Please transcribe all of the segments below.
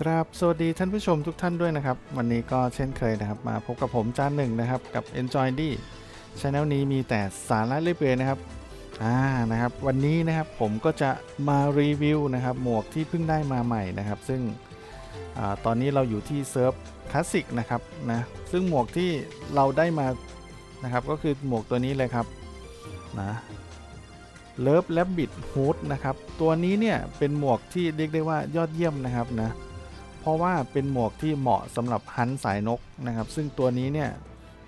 ครับสวัสดีท่านผู้ชมทุกท่านด้วยนะครับ วันนี้ก็เช่นเคยนะครับ มาพบกับผมจานหนึ่งนะครับ กับ Enjoy D Channel นี้มีแต่สาระเรื่อยเปื่อยนะครับอ่านะครับ วันนี้นะครับผมก็จะมารีวิวนะครับ หมวกที่เพิ่งได้มาใหม่นะครับ ซึ่งอตอนนี้เราอยู่ที่เซิร์ฟคลาสสิกนะครับนะซึ่งหมวกที่เราได้มานะครับ ก็คือหมวกตัวนี้เลยครับนะเลิฟแลบบิดฮูดนะครับ ตัวนี้เนี่ยเป็นหมวกที่เรียกได้ว่ายอดเยี่ยมนะครับนะ เพราะว่าเป็นหมวกที่เหมาะสำหรับฮันสายนกนะครับ ซึ่งตัวนี้เนี่ย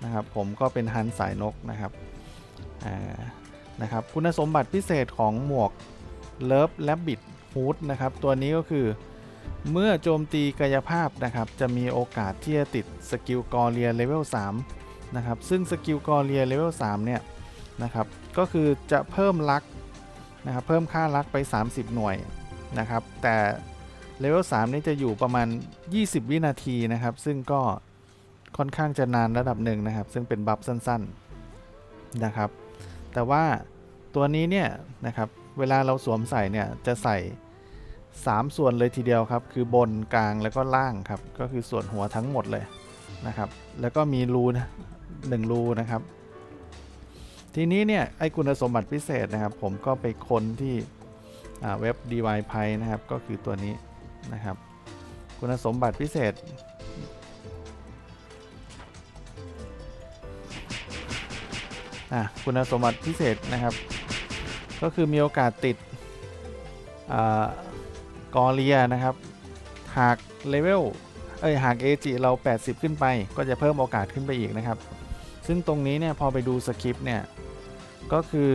นะครับผมก็เป็นฮันสายนกนะครับอ่านะครับคุณสมบัติพิเศษของหมวก Love Rabbit Hood นะครับตัวนี้ก็คือเมื่อโจมตีกายภาพนะครับ จะมีโอกาสที่จะติดสกิลกอเรียเลเวล3นะครับ ซึ่งสกิลกอเรียเลเวล3เนี่ยนะครับ ก็คือจะเพิ่มลักนะครับ เพิ่มค่าลักไป 30 หน่วยนะครับ แต่ เลเวล3นี่จะอยู่ประมาณ 20 วินาทีนะครับ ซึ่งก็ค่อนข้างจะนานระดับหนึ่งนะครับ ซึ่งเป็นบัฟสั้นๆนะครับ แต่ว่าตัวนี้เนี่ยนะครับ เวลาเราสวมใส่เนี่ยจะใส่ 3 ส่วนเลยทีเดียวครับ คือบนกลางแล้วก็ล่างครับ ก็คือส่วนหัวทั้งหมดเลยนะครับ แล้วก็มีรูนะหนึ่งรูนะครับ ทีนี้เนี่ยไอคุณสมบัติพิเศษนะครับ ผมก็ไปค้นที่เว็บ d y p i นะครับ ก็คือตัวนี้ นะครับ คุณสมบัติพิเศษ อะ คุณสมบัติพิเศษนะครับ ก็คือมีโอกาสติดอกอเรียนะครับ หากเลเวล เอ้ย หาก AG เรา 80 ขึ้นไป ก็จะเพิ่มโอกาสขึ้นไปอีกนะครับ ซึ่งตรงนี้เนี่ยพอไปดูสคริปต์เนี่ย ก็คือ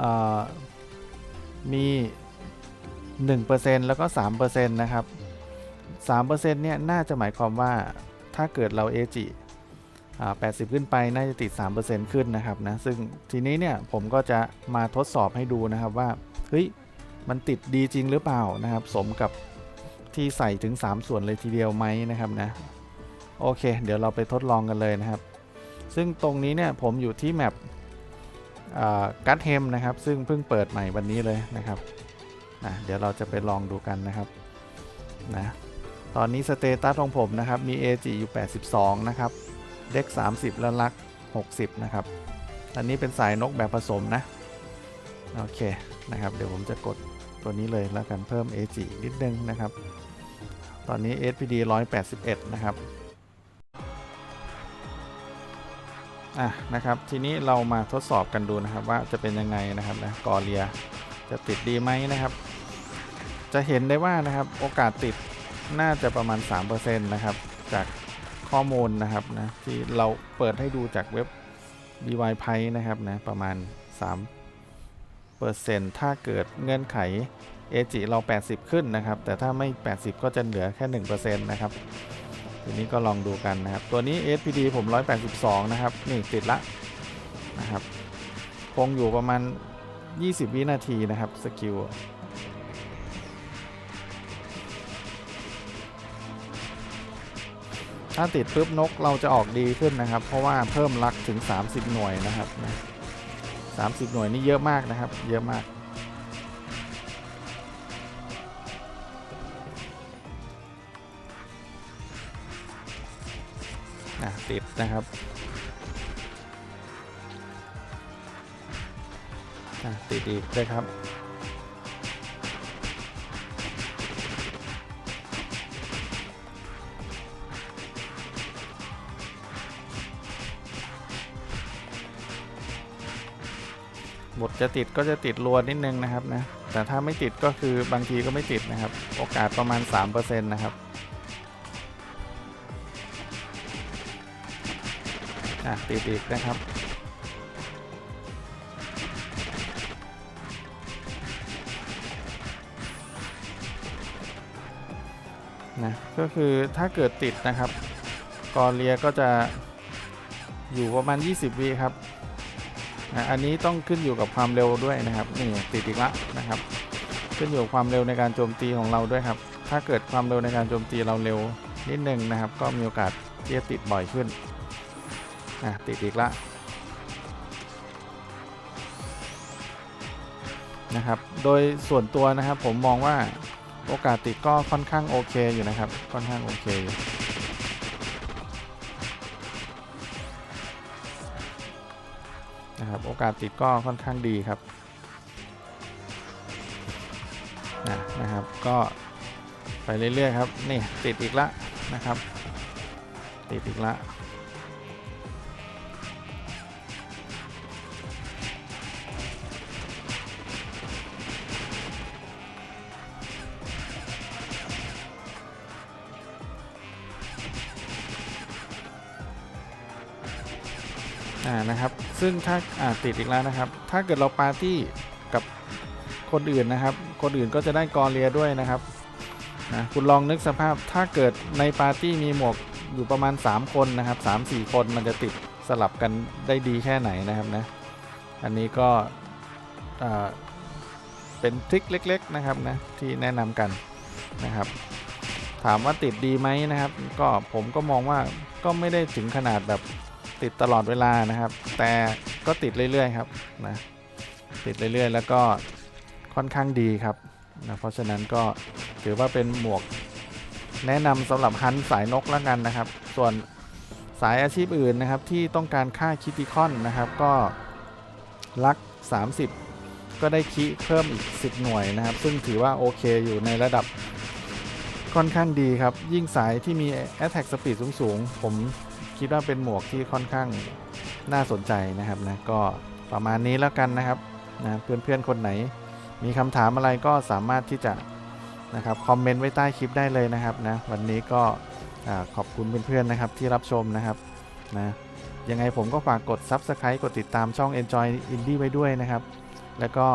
อมี 1%แล้วก็ 3%นะครับ 3%เนี่ยน่าจะหมายความว่าถ้าเกิดเรา AG อ่า80 ขึ้นไปน่าจะติด 3%ขึ้นนะครับนะ ซึ่งทีนี้เนี่ยผมก็จะมาทดสอบให้ดูนะครับว่า เฮ้ย มันติดดีจริงหรือเปล่านะครับ สมกับที่ใส่ถึง 3 ส่วนเลยทีเดียวไหมนะครับนะ โอเค เดี๋ยวเราไปทดลองกันเลยนะครับ ซึ่งตรงนี้เนี่ยผมอยู่ที่แมปกัตเฮมนะครับ ซึ่งเพิ่งเปิดใหม่วันนี้เลยนะครับ นะเดี๋ยวเราจะไปลองดูกันนะครับนะตอนนี้สเตตัสของผมนะครับมี AG อยู่ 82 นะครับ เด็ก 30 แล้วลัก 60 นะครับ อันนี้เป็นสายนกแบบผสมนะ โอเคนะครับ เดี๋ยวผมจะกดตัวนี้เลยแล้วกันเพิ่ม AG นิดนึงนะครับ ตอนนี้ SPD 181 นะครับอะนะครับทีนี้เรามาทดสอบกันดูนะครับว่าจะเป็นยังไงนะครับนะกอเรียจะติดดีไหมนะครับ จะเห็นได้ว่านะครับโอกาสติดน่าจะประมาณ 3%นะครับ จากข้อมูลนะครับนะที่เราเปิดให้ดูจากเว็บ d y p i นะครับนะประมาณ 3%ถ้าเกิดเงื่อนไข AG เรา 80 ขึ้นนะครับ แต่ถ้าไม่ 80 ก็จะเหลือแค่ 1%นะครับ ทีนี้ก็ลองดูกันนะครับ ตัวนี้ SPD ผม 182 นะครับ นี่ติดละนะครับ คงอยู่ประมาณ 20 วินาทีนะครับ สกิล ถ้าติดปุ๊บนกเราจะออกดีขึ้นนะครับ เพราะว่าเพิ่มลักถึง 30 หน่วยนะครับนะ30 หน่วยนี่เยอะมากนะครับ เยอะมากอะติดนะครับอะติดอีกด้วยครับ บทจะติดก็จะติดรัวนิดนึงนะครับนะแต่ถ้าไม่ติดก็คือบางทีก็ไม่ติดนะครับ โอกาสประมาณ 3%นะครับอะติดอีกนะครับนะก็คือถ้าเกิดติดนะครับกอเรียก็จะอยู่ประมาณ 20วิครับ อันนี้ต้องขึ้นอยู่กับความเร็วด้วยนะครับนี่ติดอีกละนะครับ ขึ้นอยู่กับความเร็วในการโจมตีของเราด้วยครับ ถ้าเกิดความเร็วในการโจมตีเราเร็วนิดนึงนะครับ ก็มีโอกาสที่จะติดบ่อยขึ้นอะติดอีกละนะครับ โดยส่วนตัวนะครับผมมองว่าโอกาสติดก็ค่อนข้างโอเคอยู่นะครับ ค่อนข้างโอเคอยู่ นะครับโอกาสติดก็ค่อนข้างดีครับนะนะครับก็ไปเรื่อยๆครับนี่ติดอีกละนะครับ ติดอีกละอ่านะครับ ซึ่งถ้าติดอีกแล้วนะครับ ถ้าเกิดเราปาร์ตี้กับคนอื่นนะครับ คนอื่นก็จะได้กอเรียด้วยนะครับนะคุณลองนึกสภาพถ้าเกิดในปาร์ตี้มีหมวกอยู่ประมาณ 3 คนนะครับ3-4 คนมันจะติดสลับกันได้ดีแค่ไหนนะครับนะอันนี้ก็เป็นทริคเล็ก ๆนะครับนะที่แนะนำกันนะครับ ถามว่าติดดีไหมนะครับ ก็ผมก็มองว่าก็ไม่ได้ถึงขนาดแบบ ติดตลอดเวลานะครับ แต่ก็ติดเรื่อยๆครับนะติดเรื่อยๆ แล้วก็ค่อนข้างดีครับนะเพราะฉะนั้นก็ถือว่าเป็นหมวกแนะนำสำหรับฮันสายนกแล้วกันนะครับ ส่วนสายอาชีพอื่นนะครับที่ต้องการค่าคิติคอนนะครับก็ลัก 30 ก็ได้คิเพิ่มอีก 10 หน่วยนะครับ ซึ่งถือว่าโอเคอยู่ในระดับค่อนข้างดีครับ ยิ่งสายที่มี Attack Speed สูง ๆ ผม คิดว่าเป็นหมวกที่ค่อนข้างน่าสนใจนะครับนะก็ประมาณนี้แล้วกันนะครับนะเพื่อนๆคนไหน มีคำถามอะไรก็สามารถที่จะนะครับคอมเมนต์ไว้ใต้คลิปได้เลยนะครับนะวันนี้ก็ขอบคุณเพื่อนๆนะครับที่รับชมนะครับนะยังไงผมก็ฝากกด Subscribe กดติดตามช่อง Enjoy Indie ไว้ด้วยนะครับ แล้วก็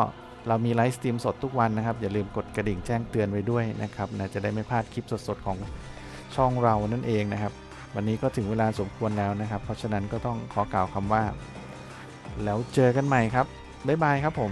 เรามีไลฟ์สตรีมสดทุกวันนะครับ อย่าลืมกดกระดิ่งแจ้งเตือนไว้ด้วยนะครับนะจะได้ไม่พลาดคลิปสดๆของช่องเรานั่นเองนะครับ วันนี้ก็ถึงเวลาสมควรแล้วนะครับ เพราะฉะนั้นก็ต้องขอกล่าวคำว่า แล้วเจอกันใหม่ครับ บ๊ายบายครับผม